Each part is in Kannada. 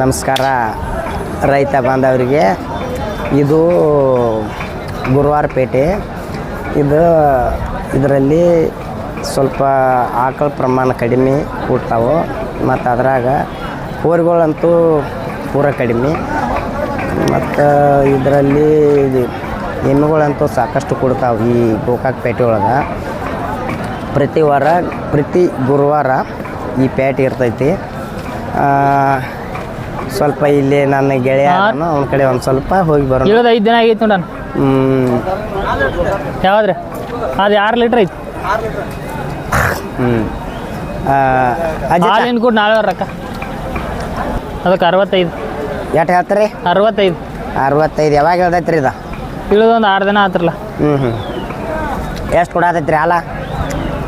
ನಮಸ್ಕಾರ, ರೈತ ಬಾಂಧವರಿಗೆ. ಇದು ಗುರುವಾರ ಪೇಟೆ. ಇದು ಇದರಲ್ಲಿ ಸ್ವಲ್ಪ ಆಕಳ ಪ್ರಮಾಣ ಕಡಿಮೆ ಕೂಡ್ತಾವೆ ಮತ್ತು ಅದ್ರಾಗ ಹೋರಿಗಳಂತೂ ಪೂರ ಕಡಿಮೆ. ಮತ್ತು ಇದರಲ್ಲಿ ಎಮ್ಮೆಗಳಂತೂ ಸಾಕಷ್ಟು ಕೊಡ್ತಾವೆ ಈ ಗೋಕಾಕ್ ಪೇಟೆ ಒಳಗೆ. ಪ್ರತಿ ವಾರ, ಪ್ರತಿ ಗುರುವಾರ ಈ ಪೇಟೆ ಇರ್ತೈತಿ. ಸ್ವಲ್ಪ ಇಲ್ಲಿ ನನ್ನ ಗೆಳೆಯ ಅವನ ಕಡೆ ಒಂದು ಸ್ವಲ್ಪ ಹೋಗಿ ಬರೋಣ. ಇರೋದು ಐದು ದಿನ ಆಗೈತೆ ನೋಡಣ ಹ್ಞೂ ಯಾವ್ದ್ರಿ? ಅದು ಆರು ಲೀಟ್ರ್ ಐತಿ. ಹ್ಞೂ ಹಾಲಿನ ಕೂಡ ನಾಳೆ ರೊಕ್ಕ. ಅದಕ್ಕೆ ಅರವತ್ತೈದು. ಎಷ್ಟು ಹೇಳ್ತಾರೆ? ಅರವತ್ತೈದು. ಅರವತ್ತೈದು. ಯಾವಾಗ ಹೇಳ್ದೈತ್ರಿ ಇದು? ಇಳಿದೊಂದು ಆರು ದಿನ ಆತ್ರಲ್ಲ. ಹ್ಞೂ ಹ್ಞೂ ಎಷ್ಟು ಕೊಡತೈತ್ರಿ ಹಾಲ?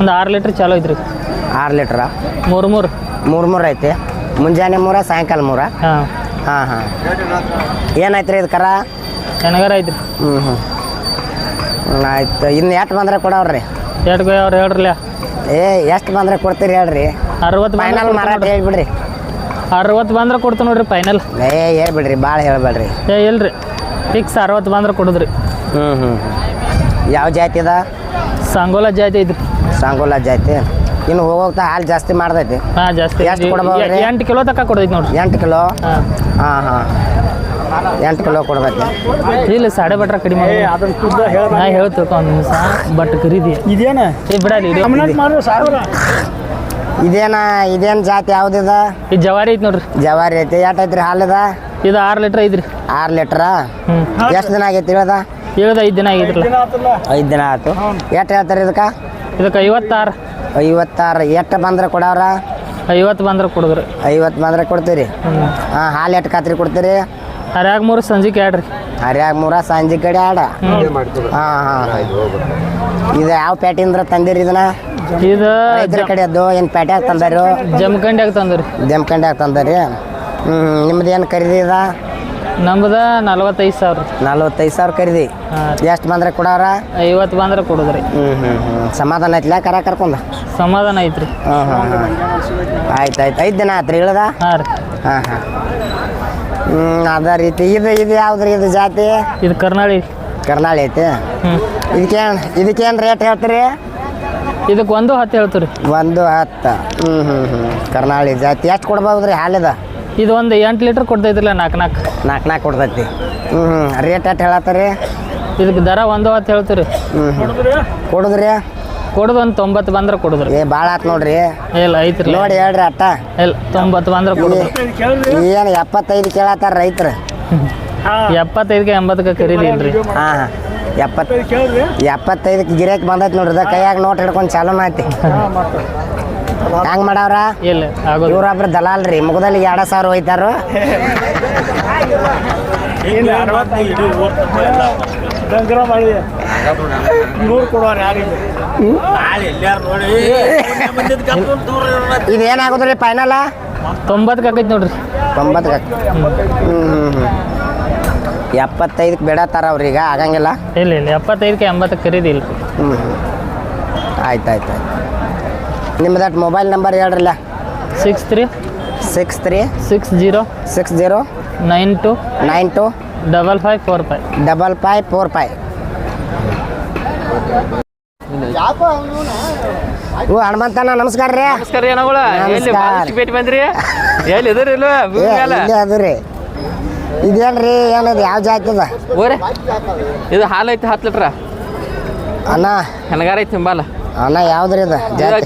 ಒಂದು ಆರು ಲೀಟ್ರ್ ಚಾಲೋ ಐತ್ರಿ. ಆರು ಲೀಟ್ರ? ಮೂರು ಮೂರು. ಮೂರು ಮೂರು ಐತಿ. ಮುಂಜಾನೆ ಮೂರ ಸಾಯಂಕಾಲ ಮೂರ? ಹಾಂ. ಹಾಂ ಏನಾಯ್ತು ರೀ ಇದು ಕರ? ಚೆನ್ನಾಗಾರ ಐತ್ರಿ. ಹ್ಞೂ ಹ್ಞೂ ಆಯ್ತು. ಇನ್ನು ಎಷ್ಟು ಬಂದ್ರೆ ಕೊಡವ್ರಿ ಎರಡು ಅವ್ರು ಹೇಳ್ರಲ್ಲ. ಏ ಎಷ್ಟು ಬಂದ್ರೆ ಕೊಡ್ತೀರಿ ಹೇಳ್ರಿ? ಅರವತ್ತು ಫೈನಲ್ ಮಾರಾಟ ಹೇಳ್ಬಿಡ್ರಿ. ಅರವತ್ತು ಬಂದ್ರೆ ಕೊಡ್ತು ನೋಡ್ರಿ ಫೈನಲ್ ಏ ಹೇಳ್ಬಿಡ್ರಿ ಭಾಳ ಹೇಳ್ಬೇಡ್ರಿ. ಏ ಇಲ್ರಿ. ಫಿಕ್ಸ್ ಅರವತ್ತು ಬಂದ್ರೆ ಕೊಡುದ್ರಿ. ಹ್ಞೂ ಹ್ಞೂ ಯಾವ ಜಾತಿ ಅದ? ಸಂಗೋಲ ಜಾತಿ ಐತ್ರಿ. ಸಾಂಗೋಲ ಜಾತಿ. ಇನ್ನು ಹೋಗೋಗ್ತಾ ಹಾಲು ಜಾಸ್ತಿ ಮಾಡ್ದೈತಿ. ಹಾಂ ಜಾಸ್ತಿ. ಎಷ್ಟು ಕೊಡ್ಬೋದ್ರಿ? ಎಂಟು ಕಿಲೋ ತನಕ ಹಾ ನೋಡ್ರಿ. ಎಂಟು ಕಿಲೋ? ಹಾಂ. ಹಾಂ ಎಂಟು ಕಿಲೋ ಕೊಡ್ಬೇಕು ಇಲ್ಲ ಸಾಡೆ ಬಟ್ರ ಕಡಿಮೆ ನಾ ಹೇಳ್ತಿರ್ಕೊ ಒಂದು ನಿಮಿಷ ಬಟ್ ಖರೀದಿ ಇದೇನ? ಏ ಬಿಡಲಿ ಇದು. ಮಾಡು ಸಾವಿರ. ಇದೇನ ಇದೇನು ಜಾತಿ ಯಾವ್ದಿದ ಇದು? ಜವಾರಿ ಐತಿ ನೋಡ್ರಿ. ಜವಾರಿ ಐತಿ. ಎಷ್ಟು ಐತ್ರಿ ಹಾಲಿದ ಇದು? ಆರು ಲೀಟ್ರ್ ಐತ್ರಿ. ಆರು ಲೀಟ್ರ? ಹ್ಞೂ ಎಷ್ಟು ದಿನ ಆಗೈತಿ ಇಳದ ಹೇಳ್ದ ಐದು ದಿನ ಆಗೈತ್ರಲ್ಲ ಐದು ದಿನ ಆಯ್ತು ಎಷ್ಟು ಹೇಳ್ತಾರೆ ಇದಕ್ಕೆ? ಇದಕ್ಕೆ ಐವತ್ತಾರು. ಐವತ್ತಾರು ಎಷ್ಟು ಬಂದ್ರೆ ಕೊಡವ್ರ? ಐವತ್ತು ಬಂದ್ರೆ ಕೊಡಿದ್ರಿ. ಐವತ್ತು ಬಂದ್ರೆ ಕೊಡ್ತೀರಿ? ಹಾಂ ಹಾಲು ಎಷ್ಟು ಖಾತ್ರಿ ಕೊಡ್ತೀರಿ? ಹರ್ಯಾಗ ಮೂರು ಸಂಜೆ ಕೇಳ್ರಿ. ಹರ್ಯಾಗ ಮೂರ ಸಂಜೆ ಕಡೆ ಆಡ. ಹಾಂ ಹಾಂ ಇದು ಯಾವ ಪೇಟೆಯಿಂದ ತಂದಿರಿ ಇದನ್ನ? ಇದು ಇದ್ರ ಕಡೆಯದ್ದು ಏನು ಪೇಟೆಯಾಗ ತಂದಾರು? ಜಮಖಂಡ್ಯಾಗ ತಂದ್ರಿ. ಜಮಖಂಡಿಯಾಗ ತಂದಾರಿ? ಹ್ಞೂ ನಿಮ್ದು ಏನು ಖರೀದಿ ಇದ ನಮ್ದು ನಲ್ವತ್ತೈದು ಸಾವಿರ. ನಲ್ವತ್ತೈದು ಸಾವಿರ ಖರೀದಿ. ಎಷ್ಟು ಬಂದ್ರೆ ಕೊಡೋರ? ಐವತ್ತು ಬಂದ್ರೆ ಕೊಡುದ್ರಿ. ಹ್ಞೂ ಹ್ಞೂ ಹ್ಞೂ ಸಮಾಧಾನ ಐತ್ಲ ಕರ ಕರ್ಕೊಂಡ? ಸಮಾಧಾನ ಐತ್ರಿ. ಹಾಂ ಹಾಂ ಹಾಂ. ಆಯ್ತು ಆಯ್ತು. ಐದು ದಿನ ಆತ್ರಿ ಹೇಳದ ಹಾಂ ರೀ. ಹಾಂ ಹಾಂ. ಹ್ಞೂ ಅದ ರೀತಿ. ಇದು ಇದು ಯಾವ್ದ್ರಿ ಇದು ಜಾತಿ? ಇದು ಕರ್ನಾಳಿ. ಕರ್ನಾಳಿ ಐತಿ. ಹ್ಞೂ ಇದಕ್ಕೇನು ಇದಕ್ಕೇನು ರೇಟ್ ಹೇಳ್ತೀರಿ? ಇದಕ್ಕೆ ಒಂದು ಹತ್ತು ಹೇಳ್ತೀರಿ ಒಂದು ಹತ್ತು. ಹ್ಞೂ ಹ್ಞೂ ಹ್ಞೂ ಕರ್ನಾಳಿ ಜಾತಿ. ಎಷ್ಟು ಕೊಡ್ಬೋದ್ರಿ ಹಾಲಿದ? ಇದು ಒಂದು ಎಂಟು ಲೀಟ್ರ್ ಕೊಡ್ತೈತಿಲ್ಲ ನಾಲ್ಕು ನಾಲ್ಕು ನಾಲ್ಕು ನಾಲ್ಕು ಕೊಡ್ತೈತಿ. ಹ್ಞೂ ರೇಟ್ ಎಷ್ಟು ಹೇಳತ್ತಾರೆ? ಇದಕ್ಕೆ ದರ ಒಂದು ಅಂತ ಹೇಳ್ತೀರಿ. ಕೊಡುದ್ರಿ? ಕೊಡೋದು ಒಂದು ತೊಂಬತ್ತು ಬಂದ್ರೆ ಕೊಡುದ್ರಿ. ಏ ಭಾಳ ಆತು ನೋಡ್ರಿ. ಇಲ್ಲ ಐತ್ರಿ. ನೋಡಿ ಹೇಳ್ರಿ ಅಟ್ಟ. ಇಲ್ಲ ತೊಂಬತ್ತು ಬಂದ್ರೆ ಕೊಡುದ್ರಿ ಏನು ಎಪ್ಪತ್ತೈದು ಕೇಳತ್ತಾರ ರೈತರು? ಎಪ್ಪತ್ತೈದಕ್ಕೆ ಎಂಬತ್ತಕ್ಕೆ ಖರೀದಿ ಇಲ್ರಿ ಹಾಂ ಹಾಂ. ಎಪ್ಪತ್ತು ಎಪ್ಪತ್ತೈದಕ್ಕೆ ಗಿರಾಕಿ ಬಂದೈತಿ ನೋಡ್ರಿ ಕೈಯಾಗ ನೋಟ್ ಹಿಡ್ಕೊಂಡು ಚಾಲೂ ಐತಿ ಹೆಂಗ್ ಮಾಡವ್ರ? ಇಲ್ಲ ಆಗೋದು. ಇವ್ರೊಬ್ರು ದಲಾಲ್ ರೀ ಮುಗದಲ್ಲಿ ಎರಡ ಸಾವಿರ ಹೋಯ್ತಾರು. ಡಂಕರ ಮಾಡಿ ನೂರು ಕೊಡೋರು ಯಾರಿಗೆ. ಇದೇನಾಗುದ್ರಿ ಫೈನಲ್ ತೊಂಬತ್ತಕ್ಕೆ ಆಕೈತಿ ನೋಡ್ರಿ. ತೊಂಬತ್ ಹ್ಞೂ ಹ್ಞೂ ಹ್ಞೂ ಎಪ್ಪತ್ತೈದಕ್ಕೆ ಬಿಡತ್ತಾರ ಅವ್ರೀಗ ಆಗಂಗಿಲ್ಲ? ಇಲ್ಲ ಇಲ್ಲ ಎಪ್ಪತ್ತೈದಕ್ಕೆ ಎಂಬತ್ತಕ್ಕೆ ಖರೀದಿ ಇಲ್ಲ ಹ್ಞೂ ಹ್ಞೂ ಆಯ್ತು ಆಯ್ತು ಆಯ್ತು. ನಿಮ್ದಟ್ mobile number ಹೇಳ್ರಲ್ಲ. Six three six three six zero six zero nine two nine two double five four five. Double five four five ಓ ಹನುಮಂತನ ನಮಸ್ಕಾರ ರೀ. ನಮಸ್ಕಾರ ಏನಗಳ ಎಲ್ಲಿ ನಮಸ್ಕಾರ. ಬಾಳಷ್ಟು ಭೇಟಿ ಬಂದ್ರಿ? ಎಲ್ಲಿ ಇದ್ರಿ ಇಲ್ವ ಏ, ಭೂಮಿ ಮೇಲೆ ಇಲ್ಲೇ ಅದು ರೀ ಇದೇನ್ರಿ ಏನದು ಯಾವ ಜಾತಿ ಅದ? ಓರೆ ಇದು ಹಾಲು ಐತಿ ಹತ್ತು ಲೀಟ್ರ? ಅಣ್ಣ. ಹೆಣಗಾರ ಐತಿ ಹಿಂಬಾಲ. ಅಣ್ಣ ಯಾವ್ದ್ರಿ ಇದು?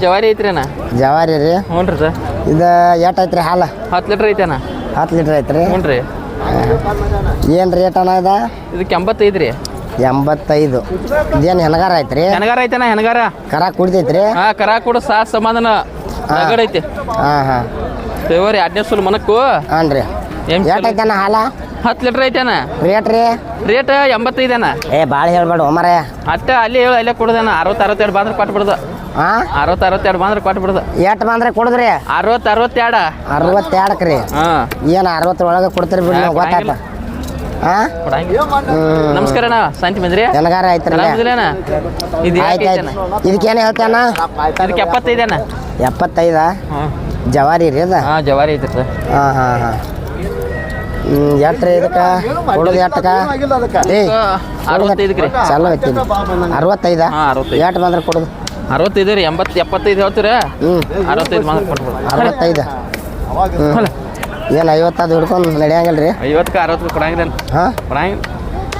ಜವಾರಿ ಐತ್ರಿ ಅಣ್ಣ. ಜವಾರಿ ರೀ? ಹ್ಞೂ ರೀ ಸರ್. ಇದು ಎಷ್ಟು ಐತ್ರಿ ಹಾಲು? ಹತ್ತು ಲೀಟ್ರ್ ಐತಿ ಅಣ್ಣ. ಹತ್ತು ಲೀಟ್ರ್ ಐತ್ರಿ? ಹ್ಞೂ ರೀ. ಏನು ರೇಟ್ ಅಣ್ಣ ಇದು? ಇದಕ್ಕೆ ಎಂಬತ್ತೈದು ರೀ. ಎಂಬತ್ತೈದು. ಇದೇನು ಹೆನಗಾರ ಐತ್ರಿ? ಹೆಣಗಾರ ಐತಣ್ಣ ಹೆಣಗಾರ. ಕರ ಕುಡ್ದೈತ್ರಿ? ಹಾ ಕರಾ ಕೂಡ ಸಾ ಸಮಾಧಾನ. ರಗಡ್ ಐತಿ. ಹಾಂ ಹಾಂ. ದೇವರಿ ಎರಡನೇ ಸುಲ್ ಮನಕ್ಕು. ಹಾಂ ರೀ ಏನ್ ಎಷ್ಟು ಐತಣ್ಣ ಹಾಲ? ಹತ್ತು ಲೀಟ್ರ್ ಐತೆ ರೇಟ್ ರೀ. ರೇಟ್ ಎಂಬತ್ತೈದು ಅಣ್ಣ ಏ ಭಾಳ ಹೇಳ್ಬೇಡ ಒಮ್ಮರೇ ಅಟ್ಟ ಅಲ್ಲಿ ಹೇಳು ಅಲ್ಲೇ ಕೊಡ್ದನ. ಅರವತ್ತು ಅರವತ್ತೆರಡು ಬಂದ್ರೆ ಕೊಟ್ಟು ಬಿಡೋದು ಹಾಂ ಅರವತ್ತು ಅರವತ್ತೆರಡು ಬಂದ್ರೆ ಕೊಟ್ಟು ಬಿಡೋದು ಎಷ್ಟು ಬಂದ್ರೆ ಕೊಡುದ್ರಿ? ಅರವತ್ತು ಅರವತ್ತೆರಡು. ಅರವತ್ತೆರಡಕ್ಕೆ ರೀ. ಹಾಂ. ಏನು ಅರವತ್ತರೊಳಗೆ ಕೊಡ್ತೀರಿ ಬಿಡಿ ಗೊತ್ತಾಯ್ತು. ಹಾಂ ನಮಸ್ಕಾರ ಅಣ್ಣ ಶಾಂತಿ ಬಂದ್ರಿ? ಇದು ಆಯ್ತು ಆಯ್ತು. ಇದಕ್ಕೇನು ಹೇಳ್ತಾನ ಇದಕ್ಕೆ ಎಪ್ಪತ್ತೈದು? ಜವಾರಿ ರೀ ಅದ? ಹಾಂ ಜವಾರಿ ಐತಿ ಸರ್ ಹಾಂ ಹಾಂ ಹಾಂ. ಎಟ್ರಿ ಇದಕ್ಕೆ? ಕೊಡೋದು ಎಟ್ಟಕ ಏಯ್ ಅರವತ್ತೈದಕ್ಕೆ ರೀ ಚಲೋ ಐತಿ ಅರವತ್ತೈದ? ಎಟ್ ಬಂದ್ರೆ ಕೊಡೋದು? ಅರವತ್ತೈದು ರೀ ಎಂಬತ್ತು ಎಪ್ಪತ್ತೈದು ಹೇಳ್ತೀರಾ? ಹ್ಞೂ ಅರವತ್ತೈದು ಬಂದ್ರೆ ಅರವತ್ತೈದು? ಹ್ಞೂ ಏನು ಐವತ್ತದು ಹಿಡ್ಕೊಂಡು ನಡೆಯಂಗಿಲ್ಲ ರೀ ಐವತ್ತಕ್ಕೆ ಅರವತ್ತು ಕೊಡಂಗಿಲ್ಲ ಹಾಂ? ಕೊಡಂಗಿಲ್ಲ?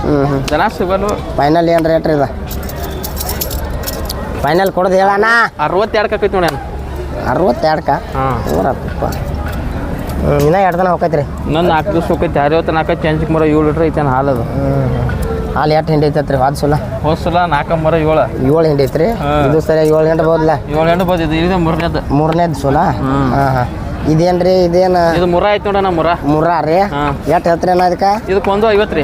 ಹ್ಞೂ ಹ್ಞೂ ಜನ ಸಿಗಲು ಫೈನಲ್ ಏನು ರೇಟ್ ರೀ ಇದು? ಫೈನಲ್ ಕೊಡೋದು ಹೇಳಣ್ಣ. ಅರವತ್ತೆರಡು ಆಕೈತಿ ನೋಡಿ ಅರವತ್ತೆರಡ್ಕ? ಹಾಂ. ನೂರಪ್ಪ. ಇನ್ನೂ ಎರಡು ದಿನ ಹೋಗೈತೆ ರೀ ಇನ್ನೊಂದು ನಾಲ್ಕು ದಿವಸ ಹೋಗೈತಿ. ಅರವತ್ತು ನಾಲ್ಕು ಚಂಚಕ್ಕೆ ಮರ ಏಳು ಲೀಟ್ರ್ ಐತೆ ಹಾಲು ಅದು. ಹಾಲು ಎಷ್ಟು ಹಿಂಡಿ ಐತತ್ರಿ ಹೋದ ಸಲ ಹೋದ ಸಲ ನಾಲ್ಕು ಮರ ಏಳು. ಏಳು ಹಿಂಡಿ ಐತ್ರಿ. ಇದು ಸರಿಯಾಗಿ ಏಳು ಹಿಂಡಿ ಬೋದ್ಲ ಏಳು ಎಂಟು ಬಂದಿದ್ದು ಇದು ಮೂರನೇದು. ಮೂರನೇದು ಸುಲ. ಹಾಂ ಹಾಂ. ಇದೇನ್ರಿ ಇದೇನು? ಇದು ಮುರ ಐತಿ ನೋಡೋಣ ಮುರ. ಮುರ ರೀ. ಎಷ್ಟು ಹೇಳ್ತೀರಿ ಅಣ್ಣ ಅದಕ್ಕೆ ಇದಕ್ಕೊಂದು ಐವತ್ತು ರೀ.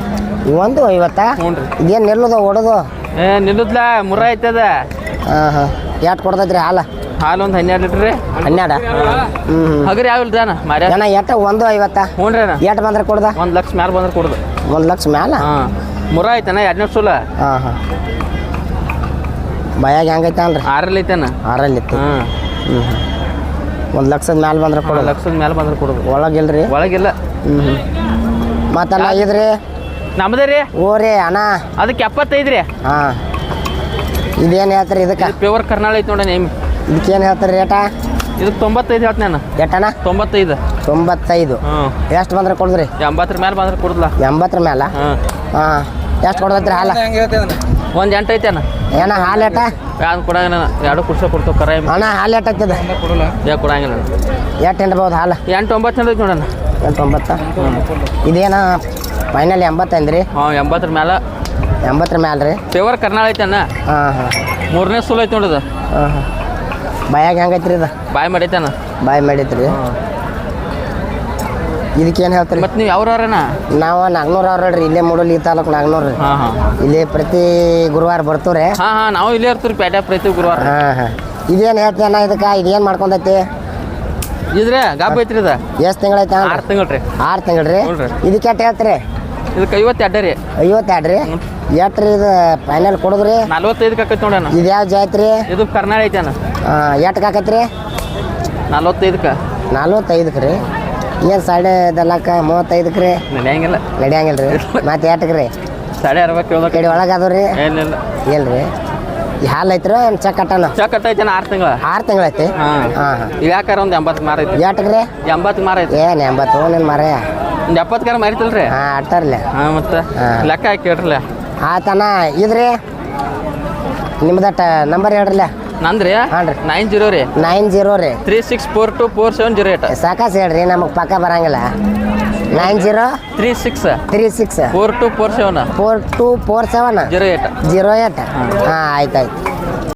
ಒಂದು ಐವತ್ತಾ? ಹ್ಞೂ ರೀ. ಇದೇನು ನಿಲ್ಲೋದು ಹೊಡೋದು ಏ ನಿಲ್ಲುದ್ಲ ಮುರ ಐತದ. ಹಾಂ ಹಾಂ. ಎಷ್ಟು ಕೊಡ್ತೈತ್ರಿ ಹಾಲು? ಹಾಲು ಒಂದು ಹನ್ನೆರಡು ಲೀಟ್ರ್ ರೀ. ಹನ್ನೆರಡು? ಹ್ಞೂ ಹ್ಞೂ ಹಗರಿ ಯಾವಿಲ್ಲ ಅಣ್ಣ? ಮಾರ್ಯ ಅಣ್ಣ ಎಟ್ಟ ಒಂದು ಐವತ್ತ? ಹ್ಞೂ ರೀ ಅಣ್ಣ ಬಂದ್ರೆ ಕೊಡ್ದ? ಒಂದು ಲಕ್ಷ ಮ್ಯಾಲ ಬಂದ್ರೆ ಕೊಡುದು. ಒಂದು ಲಕ್ಷ ಮ್ಯಾಲ? ಹಾಂ. ಮುರ ಐತನ ಎರಡನೇ ಸುಲ ಹಾಂ ಹಾಂ. ಭಯಾಗ ಹೆಂಗೈತೆ ಅಲ್ರಿ ಆರಲ್ಲಿ ಐತನ ಆರಲ್ಲಿ ಇತ್ತು ಹಾಂ. ಹ್ಞೂ ಒಂದು ಲಕ್ಷದ ಮ್ಯಾಲ ಬಂದ್ರೆ ಕೊಡೋ ಲಕ್ಷದ ಮ್ಯಾಲ ಬಂದ್ರೆ ಕೊಡುದು. ಒಳಗಿಲ್ರಿ? ಒಳಗಿಲ್ಲ. ಹ್ಞೂ ಹ್ಞೂ ಮತ್ತಲ್ಲ ಇದ್ರಿ ನಮ್ದೇ ರೀ. ಓ ರೀ ಅಣ್ಣ. ಅದಕ್ಕೆ ಎಪ್ಪತ್ತೈದು ರೀ. ಹಾಂ. ಇದೇನು ಹೇಳ್ತಾರೆ ಇದಕ್ಕೆ? ಪ್ಯೂರ್ ಕರ್ನಾಳ ಐತೆ ನೋಡಿ ನೇಮ್ ಇದಕ್ಕೇನು ಹೇಳ್ತಾರೆ ರೇಟ ಇದಕ್ಕೆ ತೊಂಬತ್ತೈದು ಹೇಳ್ತೀನಿ ನಾನು. ಎಟ್ಟಣ ತೊಂಬತ್ತೈದು. ತೊಂಬತ್ತೈದು. ಹ್ಞೂ ಎಷ್ಟು ಬಂದ್ರೆ ಕೊಡಿದ್ರಿ? ಎಂಬತ್ತರ ಮೇಲೆ ಬಂದ್ರೆ ಕೊಡಲ್ಲ ಎಂಬತ್ತರ ಮೇಲೆ ಹಾಂ ಹಾಂ. ಎಷ್ಟು ಕೊಡ್ದತ್ರಿ ಹಾಲು? ಒಂದು ಎಂಟು ಐತೆ ಅಣ್ಣ. ಏನ ಹಾಲು ಎಟ ಯಾವ್ದು ಕೊಡಂಗಿಲ್ಲ ಎರಡು ಕುರ್ಸ ಕೊಡ್ತೇವೆ ಕರ ಅಣ್ಣ ಹಾಲು ಎಟ್ ಐತದ? ಏ ಕೊಡಂಗಿಲ್ಲ ಎಟ್ಟು ಎಷ್ಟು ಹಿಂಡ್ಬೋದು ಹಾಲು? ಎಂಟು ಒಂಬತ್ತು ಐತಿ ನೋಡಣ್ಣ. ಎಂಟೊಂಬತ್ತ? ಇದೇನ ಫೈನಲ್ ಎಂಬತ್ತೈದು ರೀ? ಹಾಂ ಎಂಬತ್ತರ ಮೇಲೆ ಎಂಬತ್ತರ ಮೇಲೆ ರೀ? ಪ್ಯೂರ್ ಕರ್ನಾಳ ಐತೆ ಅಣ್ಣ. ಹಾಂ ಹಾಂ. ಮೂರನೇ ಸುಲ್ ಐತಿ ನೋಡೋದು ಹಾಂ ಹಾಂ. ಬಾಯಾಗ ಹೆಂಗೈತ್ರಿ ಇದು? ಬಾಯ್ ಮಾಡೈತನ? ಬಾಯಿ ಮಾಡೈತ್ರಿ ಇದಕ್ಕೇನು ಹೇಳ್ತೀರಿ? ಮತ್ತು ನೀವು ಯಾವ್ರವ್ರಣ್ಣ ನಾವು ನಾಗ್ನೂರು ಅವ್ರ ನೋಡ್ರಿ ಇಲ್ಲೇ ಮೂಡಲ್ ಈ ತಾಲೂಕು ನಾಗ್ನೂರು. ಇಲ್ಲೇ ಹಾಂ ಹಾಂ. ಇಲ್ಲಿ ಪ್ರತಿ ಗುರುವಾರ ಬರ್ತೀವ್ರಿ. ಹಾಂ ಹಾಂ ನಾವು ಇಲ್ಲೇ ಇರ್ತೀವಿ ಪೇಟೆ ಪ್ರತಿ ಗುರುವಾರ. ಹಾಂ ಹಾಂ. ಇದೇನು ಹೇಳ್ತೀಯಣ್ಣ ಇದಕ್ಕೆ? ಇದೇನು ಮಾಡ್ಕೊಂಡೈತಿ? ಇದ್ರೆ ಗಾಬ್ ಐತ್ರಿ ಇದು? ಎಷ್ಟು ತಿಂಗಳೈತೆ ಆರು ತಿಂಗಳು ರೀ ಆರು ತಿಂಗಳು ರೀ. ಇದಕ್ಕೆ ಹೇಳ್ತೀರಿ? ಇದಕ್ಕೆ ಐವತ್ತು ಅಡ್ಡ ರೀ. ಐವತ್ತೆರಡು ರೀ? ಎಷ್ಟು ರೀ ಇದು ಫೈನಲ್ ಕೊಡುದ್ರಿ? ನಲ್ವತ್ತೈದಕ್ಕೆ ಆಕೈತಿ ನೋಡೋಣ ಇದು ಯಾವ ಜಾತಿ ರೀ ಇದು ಕರ್ನಾಳ ಐತೆ ಅಣ್ಣ. ಆಕೈತಿ ರೀ? ನಲ್ವತ್ತೈದಕ್ಕೆ. ನಲ್ವತ್ತೈದಕ್ಕೆ ರೀ. ಏನು ಸಾಡೆ ದಲ್ಲಕ್ಕ ಮೂವತ್ತೈದಕ್ಕೆ ರೀ? ನಡೆಯಂಗಿಲ್ಲ ನಡೆಯಂಗಿಲ್ಲ ರೀ. ಮತ್ತೆ ಎಟ್ಕ ರೀ? ಸಾಡೆ ಅರವತ್ತು ಕಡೆ ಒಳಗೆ ಅದಾವ ರೀ? ಇಲ್ಲ ರೀ? ಹಾಲು ಐತ್ರಿ ಏನು ಚೆಕ್ ಕಟ್ಟಣ ಚಕ್ ಕಟ್ಟೈತೆ ಆರು ತಿಂಗಳ. ಆರು ತಿಂಗಳೈತಿ ಹಾಂ. ಹಾಂ ಹಾಂ. ಈಗ ಯಾಕಾರ ಒಂದು ಎಂಬತ್ತು ಮಾರ ಐತಿ. ಎಟ್ಟಕ್ಕೆ ರೀ? ಎಂಬತ್ತು ಮಾರ ಐತಿ. ಏನು ಎಂಬತ್ತು ಮರ ಒಂದು ಎಪ್ಪತ್ತು ಕಾರ ಮಾರಿತಿಲ್ರಿ? ಹಾಂ ಅಟ್ಟಾರ್ಲೆ ಹಾಂ ಮತ್ತೆ. ಲೆಕ್ಕ ಹಾಕಿ ಕೇಳ್ರಲ್ಲ ಆತನ ಇದ್ರಿ? ನಿಮ್ದಟ ನಂಬರ್ ಹೇಳ್ರಲ್ಲ ನಂದ್ರಿ? ಹಾನ್ರಿ ನೈನ್ ಜೀರೋ ರೀ. ನೈನ್ ಜೀರೋ ರೀ. Three six four two four seven zero eight. ಸಾಕಾಸ್ ಹೇಳ್ರಿ ನಮಗೆ ಪಕ್ಕ ಬರಂಗಿಲ್ಲ. Nine zero? Three six. Three six. Four two four seven. Four two four seven. Zero eight. Zero eight. ಹಾಂ ಆಯ್ತು ಆಯ್ತು.